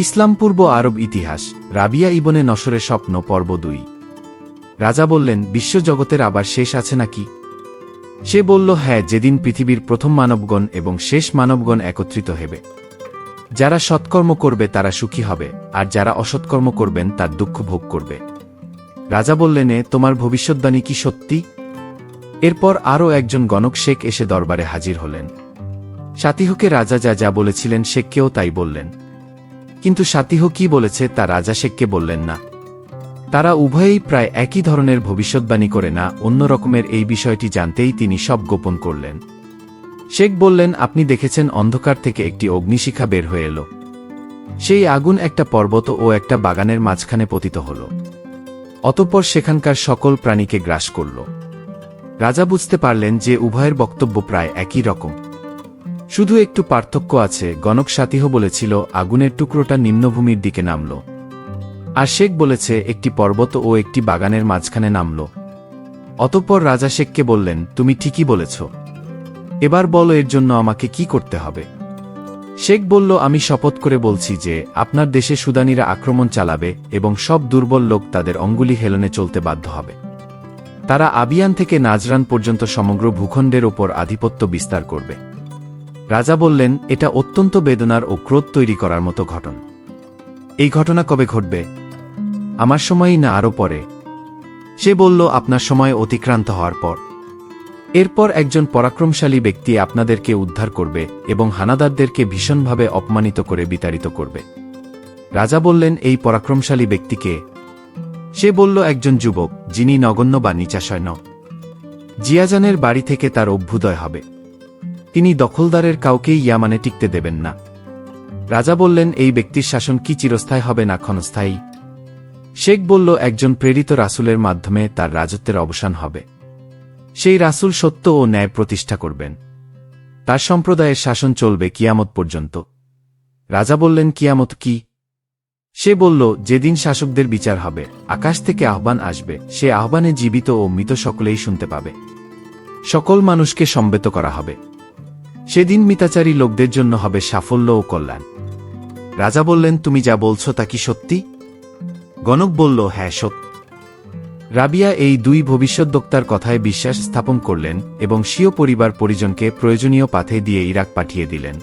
ইসলাম পূর্ব আরব ইতিহাস, রাবিয়া ইবনে নসরের স্বপ্ন, পর্ব দুই। রাজা বললেন, বিশ্বজগতের আবার শেষ আছে নাকি? সে বলল হ্যাঁ যেদিন পৃথিবীর প্রথম মানবগণ এবং শেষ মানবগণ একত্রিত হেবে। যারা সৎকর্ম করবে, তারা সুখী হবে, আর যারা অসৎকর্ম করবেন, তার দুঃখ ভোগ করবে। রাজা বললেন, এ, তোমার ভবিষ্যৎবাণী কি সত্যি? এরপর আরও একজন গণক শেখ এসে দরবারে হাজির হলেন। সাতিহকে রাজা যা যা বলেছিলেন শেখকেও তাই বললেন। কিন্তু সাতিহ কি বলেছে তা রাজা শেখকে বললেন না। তারা উভয়েই প্রায় একই ধরনের ভবিষ্যৎবাণী করে না, অন্য রকমের এই বিষয়টি জানতেই তিনি সব গোপন করলেন। শেখ বললেন, আপনি দেখেছেন অন্ধকার থেকে একটি অগ্নিশিখা বের হয়ে এলো। সেই আগুন একটা পর্বত ও একটা বাগানের মাঝখানে পতিত হল। অতঃপর সেখানকার সকল প্রাণীকে গ্রাস করল। রাজা বুঝতে পারলেন যে উভয়ের বক্তব্য প্রায় একই রকম। শুধু একটু পার্থক্য আছে, গণক সাতিহ বলেছিল, আগুনের টুকরোটা নিম্নভূমির দিকে নামল। আর শেখ বলেছে, একটি পর্বত ও একটি বাগানের মাঝখানে নামল। অতঃপর রাজা শেখকে বললেন, তুমি ঠিকই বলেছ। এবার বলো এর জন্য আমাকে কি করতে হবে? শেখ বলল, আমি শপথ করে বলছি যে, আপনার দেশে সুদানিরা আক্রমণ চালাবে এবং সব দুর্বল লোক তাদের অঙ্গুলি হেলনে চলতে বাধ্য হবে। তারা আবিয়ান থেকে নাজরান পর্যন্ত সমগ্র ভূখণ্ডের ওপর আধিপত্য বিস্তার করবে। রাজা বললেন, এটা অত্যন্ত বেদনার ও ক্রোধ তৈরি করার মতো ঘটন। এই ঘটনা কবে ঘটবে? আমার সময়ই না আরও পরে। সে বলল, আপনার সময় অতিক্রান্ত হওয়ার পর। এরপর একজন পরাক্রমশালী ব্যক্তি আপনাদেরকে উদ্ধার করবে এবং হানাদারদেরকে ভীষণভাবে অপমানিত করে বিতাড়িত করবে। রাজা বললেন, এই পরাক্রমশালী ব্যক্তিকে সে বলল, একজন যুবক, যিনি নগণ্য বা নিচাশয় ন জিয়াজানের বাড়ি থেকে তার অভ্যুদয় হবে। তিনি দখলদারের কাউকেই ইয়ামানে টিকতে দেবেন না। রাজা বললেন, এই ব্যক্তির শাসন কি চিরস্থায়ী হবে না ক্ষণস্থায়ী? শেখ বলল, একজন প্রেরিত রাসুলের মাধ্যমে তার রাজত্বের অবসান হবে। সেই রাসুল সত্য ও ন্যায় প্রতিষ্ঠা করবেন। তার সম্প্রদায়ের শাসন চলবে কিয়ামত পর্যন্ত। রাজা বললেন, কিয়ামত কি? সে বলল, যেদিন শাসকদের বিচার হবে, আকাশ থেকে আহ্বান আসবে, সে আহ্বানে জীবিত ও মৃত সকলেই শুনতে পাবে। সকল মানুষকে সম্বেত করা হবে। সেদিন মিতাচারী লোকদের জন্য হবে সাফল্য ও কল্যাণ। রাজা বললেন, তুমি যা বলছো তা কি সত্যি? গণক বলল হ্যাঁ সত্য রাবিয়া এই দুই ভবিষ্যদ্বক্তার কথায় বিশ্বাস স্থাপন করলেন এবং স্বীয় পরিবার পরিজনকে প্রয়োজনীয় পাথে দিয়ে ইরাক পাঠিয়ে দিলেন।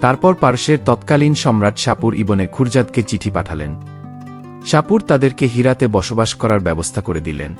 তারপর পার্শ্বের তৎকালীন সম্রাট সাপুর ইবনে খুরজাদকে চিঠি পাঠালেন। সাপুর তাদেরকে হীরাতে বসবাস করার ব্যবস্থা করে দিলেন।